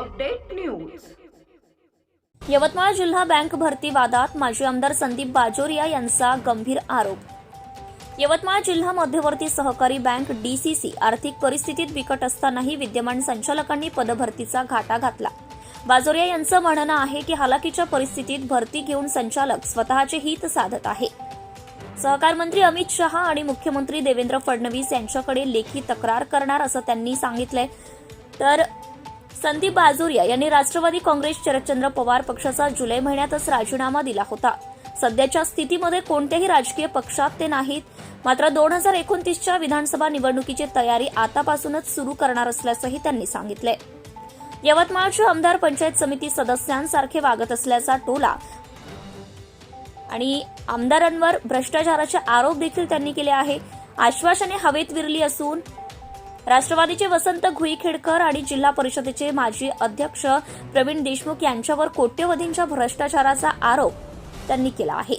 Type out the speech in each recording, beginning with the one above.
Update news. Yavatmal जिल्हा bank भरती वादात माजी आमदार संदीप बाजोरिया यांचा गंभीर आरोप. यवतमाळ जिल्हा मध्यवर्ती सहकारी बँक डीसीसी आर्थिक परिस्थितीत बिकट असतानाही विद्यमान संचालकांनी पदभरतीचा घाटा घातला. बाजोरिया यांचं म्हणणं आहे की हालाकीच्या परिस्थितीत भरती घेऊन संचालक स्वतःचे हित साधत आहे. सहकार मंत्री अमित शहा आणि मुख्यमंत्री देवेंद्र फडणवीस यांच्याकडे लेखी तक्रार करणार असं त्यांनी सांगितलंय. तर संदीप बाजोरिया यांनी राष्ट्रवादी काँग्रेस शरदचंद्र पवार पक्षाचा जुलै महिन्यातच राजीनामा दिला होता. सध्याच्या स्थितीमध्ये कोणत्याही राजकीय पक्षात ते नाहीत. मात्र दोन हजार एकोणतीसच्या विधानसभा निवडणुकीची तयारी आतापासूनच सुरू करणार असल्याचंही त्यांनी सांगितलं यवतमाळचे आमदार पंचायत समिती सदस्यांसारखे वागत असल्याचा टोला आणि आमदारांवर भ्रष्टाचाराचे आरोप देखील त्यांनी केले आहे. आश्वासने हवेत विरली असून राष्ट्रवादीचे वसंत घुईखेडकर आणि जिल्हा परिषदेचे माजी अध्यक्ष प्रवीण देशमुख यांच्यावर कोट्यवधींच्या भ्रष्टाचाराचा आरोप त्यांनी केला आहे.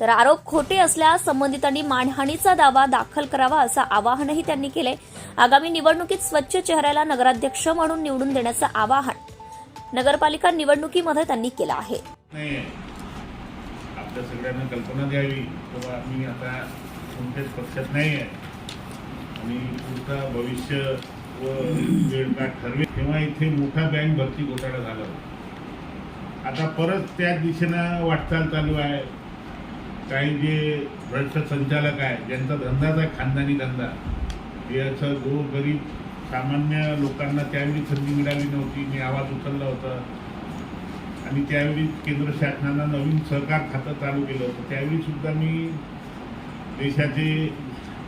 तर आरोप खोटे असल्यास संबंधितांनी मानहानीचा दावा दाखल करावा असं आवाहनही त्यांनी केले आगामी निवडणुकीत स्वच्छ चेहऱ्याला नगराध्यक्ष म्हणून निवडून देण्याचं आवाहन नगरपालिका निवडणुकीमध्ये त्यांनी केलं आहे. आपल्या सगळ्यांना कल्पना द्यावी. किंवा मी आता कोणत्याच पक्षात नाही आहे आणि पुढचा भविष्य व वेळ काळ ठरवे तेव्हा इथे मोठा बँक भरती घोटाळा झाला होता. आता परत त्या दिशेनं वाटचाल चालू आहे. काही जे भ्रष्ट संचालक आहे ज्यांचा धंदाच आहे खानदानी धंदा. हे असं गोरगरीब सामान्य लोकांना त्यावेळी संधी मिळाली नव्हती. मी आवाज उचलला होता. आणि त्यावेळी केंद्र शासनानं नवीन सहकार खातं चालू केलं होतं. त्यावेळी सुद्धा मी देशाचे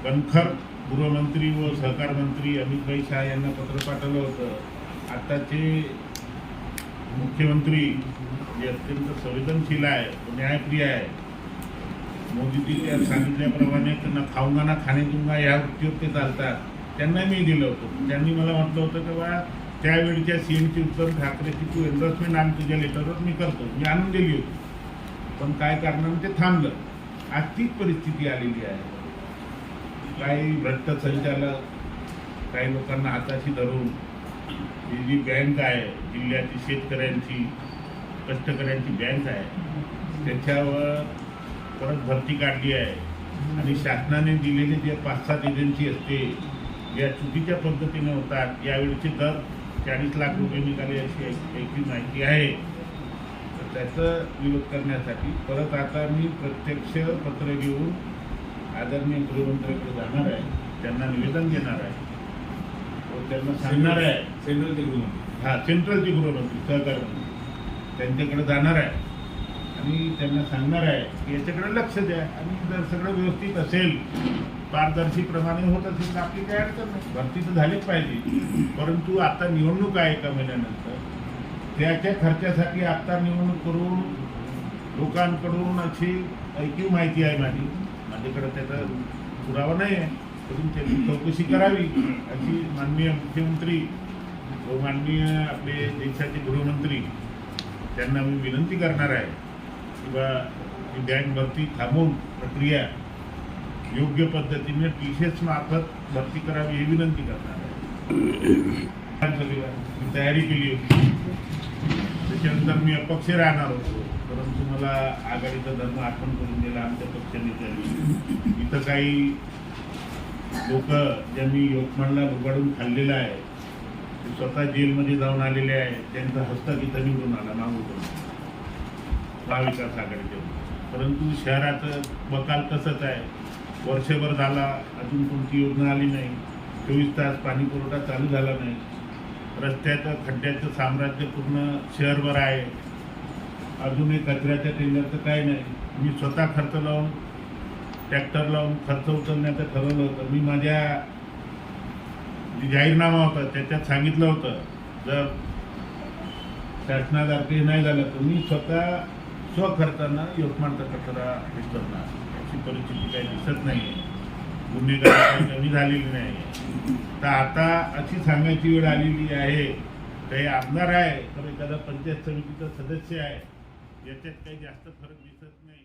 कणखर गृहमंत्री व सहकार मंत्री अमितभाई शहा यांना पत्र पाठवलं होतं. आत्ताचे मुख्यमंत्री जे अत्यंत संवेदनशील आहे न्यायप्रिय आहे मोदीजी त्या सांगितल्याप्रमाणे त्यांना खाऊंगा ना खाणे दूंगा या उद्योग ते चालतात त्यांना मी दिलं होतं. त्यांनी मला म्हटलं होतं की बा त्यावेळीच्या सी एमची उत्तर ठाकरेची तू एन्डोर्समेंट आण तुझ्या लेटरवर मी करतो. मी आणून दिली होती. पण काय कारणानं ते थांबलं. आज तीच परिस्थिती आलेली आहे. काही भ्रष्ट संचालक काही लोकांना हाताशी धरून ही जी बँक आहे जिल्ह्याची शेतकऱ्यांची कष्टकऱ्यांची बँक आहे त्याच्यावर परत भरती काढली आहे. आणि शासनाने दिलेले जे पाच सात एजन्सी असते या चुकीच्या पद्धतीने होतात. यावेळीचे दर चाळीस लाख रुपये निघाले अशी एक- माहिती आहे. तर त्याचं विरोध करण्यासाठी परत आता मी प्रत्यक्ष पत्र घेऊन आदरणीय गृहमंत्र्याकडे जाणार आहे त्यांना निवेदन देणार आहे. व त्यांना सांगणार आहे. सेंट्रलचे गृहमंत्री हा सेंट्रलचे गृहमंत्री सहकार मंत्री त्यांच्याकडे जाणार आहे. आणि त्यांना सांगणार आहे की याच्याकडे लक्ष द्या. आणि जर सगळं व्यवस्थित असेल पारदर्शीप्रमाणे होत असेल तर आपली काही अडचण नाही. भरती तर झालीच पाहिजे. परंतु आता निवडणूक आहे एका महिन्यानंतर. त्याच्या खर्चासाठी आता निवडणूक करून लोकांकडून अशी ऐकीव माहिती आहे माझी. माझ्याकडे त्याचा पुरावा नाही आहे म्हणून त्याची चौकशी करावी अशी माननीय मुख्यमंत्री व माननीय आपले देशाचे गृहमंत्री त्यांना मी विनंती करणार आहे किंवा ही बँक भरती थांबवून प्रक्रिया योग्य पद्धतीने टी सी एस मार्फत भरती करावी ही विनंती करणार आहे. मी तयारी केली होती. त्याच्यानंतर मी अपक्ष राहणार होतो. परंतु मला आघाडीचा धर्म आठवण करून दिला आमच्या पक्षाने त्यांनी इथं काही लोक ज्यांनी यवतमाळला लुगाडून खाल्लेलं आहे ते स्वतः जेलमध्ये जाऊन आलेले आहे त्यांचा हस्ता तिथं निवडून आला मागून महाविकास आघाडीच्या परंतु शहराचं बकाल तसंच आहे. वर्षभर झाला अजून कोणती योजना आली नाही. चोवीस तास पाणी पुरवठा चालू झाला नाही. रस्त्याचं खड्ड्याचं साम्राज्य पूर्ण शहरभर आहे. अजूनही कचऱ्याच्या टेंडरचं काही नाही. मी स्वतः खर्च लावून ट्रॅक्टर लावून खर्च उचलण्याचं ठरवलं होतं. मी माझ्या जाहीरनामा होता त्याच्यात सांगितलं होतं जर शासनातर्फे नाही झालं तर मी स्वतः स्वखर्चानं यवतमाळचा कचरा विसरणार अशी परिस्थिती काही दिसत नाही आहे गुन्हेगारी कमी झालेली नाही तर आता अशी सांगायची वेळ आलेली आहे. काही आमदार आहे तर एखादा पंचायत समितीचा सदस्य आहे. याच्यात काही जास्त फरक दिसत नाही.